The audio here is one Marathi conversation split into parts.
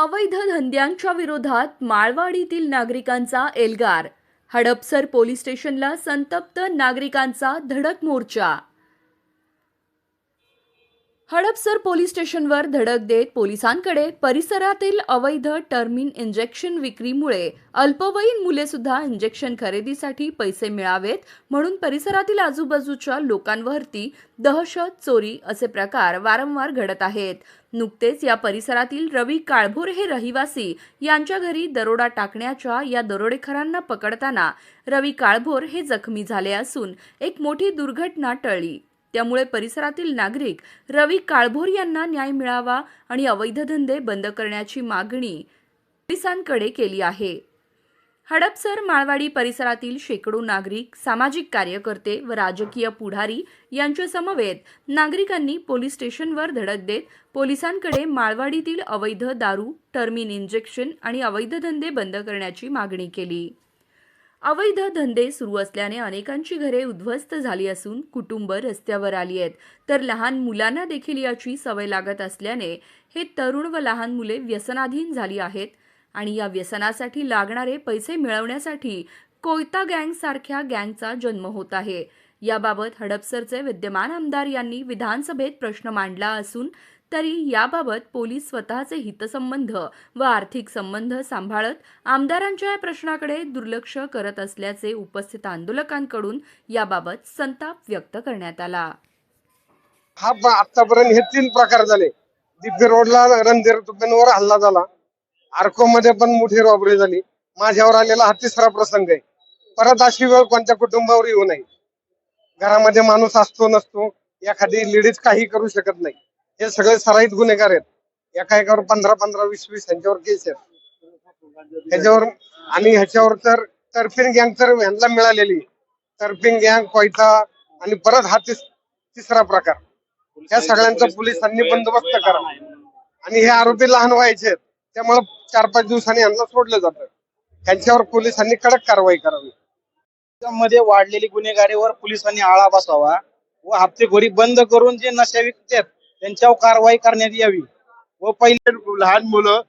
अवैध धंद्यांच्या विरोधात माळवाडीतील नागरिकांचा एल्गार. हडपसर पोलीस स्टेशनला संतप्त नागरिकांचा धडक मोर्चा. हडपसर पोलीस स्टेशनवर धडक देत पोलिसांकडे परिसरातील अवैध टर्मिन इंजेक्शन विक्रीमुळे अल्पवयीन मुले सुद्धा इंजेक्शन खरेदीसाठी पैसे मिळावेत म्हणून परिसरातील आजूबाजूच्या लोकांवरती दहशत चोरी असे प्रकार वारंवार घडत आहेत. नुकतेच या परिसरातील रवी काळभोर हे रहिवासी यांच्या घरी दरोडा टाकण्याच्या या दरोडेखोरांना पकडताना रवी काळभोर हे जखमी झाले असून एक मोठी दुर्घटना टळली. त्यामुळे परिसरातील नागरिक रवी काळभोर यांना न्याय मिळावा आणि अवैध धंदे बंद करण्याची मागणी पोलिसांकडे केली आहे. हडपसर माळवाडी परिसरातील शेकडो नागरिक सामाजिक कार्यकर्ते व राजकीय पुढारी यांच्या समवेत नागरिकांनी पोलीस स्टेशनवर धडक देत पोलिसांकडे माळवाडीतील अवैध दारू टर्मिन इंजेक्शन आणि अवैध धंदे बंद करण्याची मागणी केली. अवैध धंदे सुरू असल्याने अनेकांची घरे उद्ध्वस्त झाली असून कुटुंब रस्त्यावर आली आहेत. तर लहान मुलांना देखील याची सवय लागत असल्याने हे तरुण व लहान मुले व्यसनाधीन झाली आहेत आणि या व्यसनासाठी लागणारे पैसे मिळवण्यासाठी कोयता गँग सारख्या गँगचा जन्म होत आहे. याबाबत हडपसरचे विद्यमान आमदार यांनी विधानसभेत प्रश्न मांडला असून तरी याबाबत पोलीस स्वतःचे हितसंबंध व आर्थिक संबंध सांभाळत आमदारांच्या या प्रश्नाकडे दुर्लक्ष करत असल्याचे उपस्थित आंदोलकांकडून याबाबत संताप व्यक्त करण्यात आला. हा आतापर्यंत हे तीन प्रकार झाले. दिग्गे रोडला रणधीर तुपेंवर हल्ला झाला. आर्को मध्ये पण मोठी रॉबरी झाली. माझ्यावर आलेला हा तिसरा प्रसंग आहे. परत अशी वेळ कोणत्या कुटुंबावर येऊ नये. घरामध्ये माणूस असतो नसतो. एखादी लेडीज काही करू शकत नाही. हे सगळे सराईत गुन्हेगार आहेत. एका एकावर पंधरा पंधरा वीस वीस यांच्यावर केस आहेत. ह्याच्यावर आणि ह्याच्यावर तर टर्फिन गँग तर ह्यांना मिळालेली. टर्फिन गँग कोयता आणि परत हा तिसरा प्रकार. या सगळ्यांचा पोलिसांनी बंदोबस्त करा. आणि हे आरोपी लहान व्हायचे आहेत. त्यामुळे चार पाच दिवसांनी यांना सोडलं जातं. त्यांच्यावर पोलिसांनी कडक कारवाई करावी. मध्ये वाढलेली गुन्हेगारीवर पोलिसांनी आळा बसावा व हप्तेखोरी बंद करून जे नशा विकतात त्यांच्यावर कारवाई करण्यात यावी. व पहिले लहान मुलं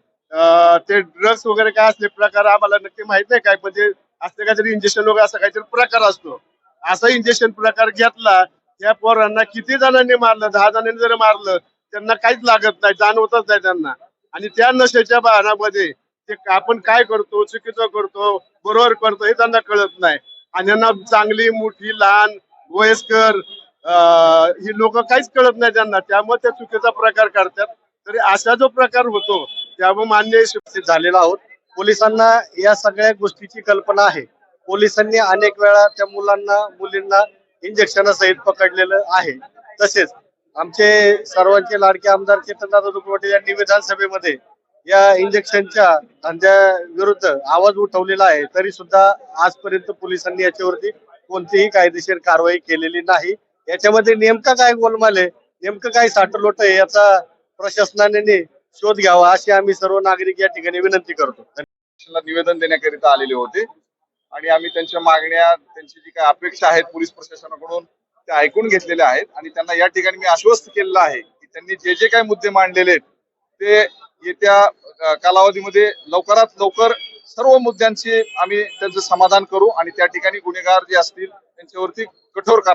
ते ड्रग्स वगैरे काय असले प्रकार आम्हाला नक्की माहीत नाही काय? म्हणजे पण ते असं काहीतरी इंजेक्शन वगैरे असा काहीतरी प्रकार असतो. असा इंजेक्शन प्रकार घेतला त्या पोरांना किती जणांनी मारलं? दहा जणांनी जर मारलं त्यांना काहीच लागत नाही जाणवतच नाही त्यांना. आणि त्या नशेच्या बहानामध्ये ते आपण काय करतो चुकीचं करतो बरोबर करतो हे त्यांना कळत नाही. आणि यांना चांगली मोठी लहान वयस्कर ही लोक काहीच कळत नाही त्यांना. त्यामुळे त्या चुकीचा प्रकार करतात तरी असा जो प्रकार होतो त्यामुळे मान्य झालेला आहोत. पोलिसांना या सगळ्या गोष्टीची कल्पना आहे. पोलिसांनी अनेक वेळा त्या मुलांना मुलींना इंजेक्शनासहित पकडलेलं आहे. तसेच आमचे सर्वांचे लाडके आमदार चेतनदादा दुखवटे यांनी विधानसभेमध्ये या इंजेक्शनच्या धंद्या विरुद्ध आवाज उठवलेला आहे. तरी सुद्धा आजपर्यंत पोलिसांनी याच्यावरती कोणतीही कायदेशीर कारवाई केलेली नाही. याच्यामध्ये नेमका काय गोलमाल आहे? नेमकं काय साठलोट आहे? याचा प्रशासनाने शोध घ्यावा अशी आम्ही सर्व नागरिक या ठिकाणी विनंती करतो. निवेदन देण्याकरिता आलेले होते. आणि आम्ही त्यांच्या मागण्या त्यांची जी काही अपेक्षा आहेत पोलीस प्रशासनाकडून त्या ऐकून घेतलेल्या आहेत. आणि त्यांना या ठिकाणी मी आश्वस्त केलेलं आहे की त्यांनी जे जे काही मुद्दे मांडलेले आहेत ते येत्या कालावधीमध्ये लवकरात लवकर सर्व मुद्द्यांचे आम्ही त्यांचं समाधान करू आणि त्या ठिकाणी गुन्हेगार जे असतील त्यांच्यावरती कठोर कारवाई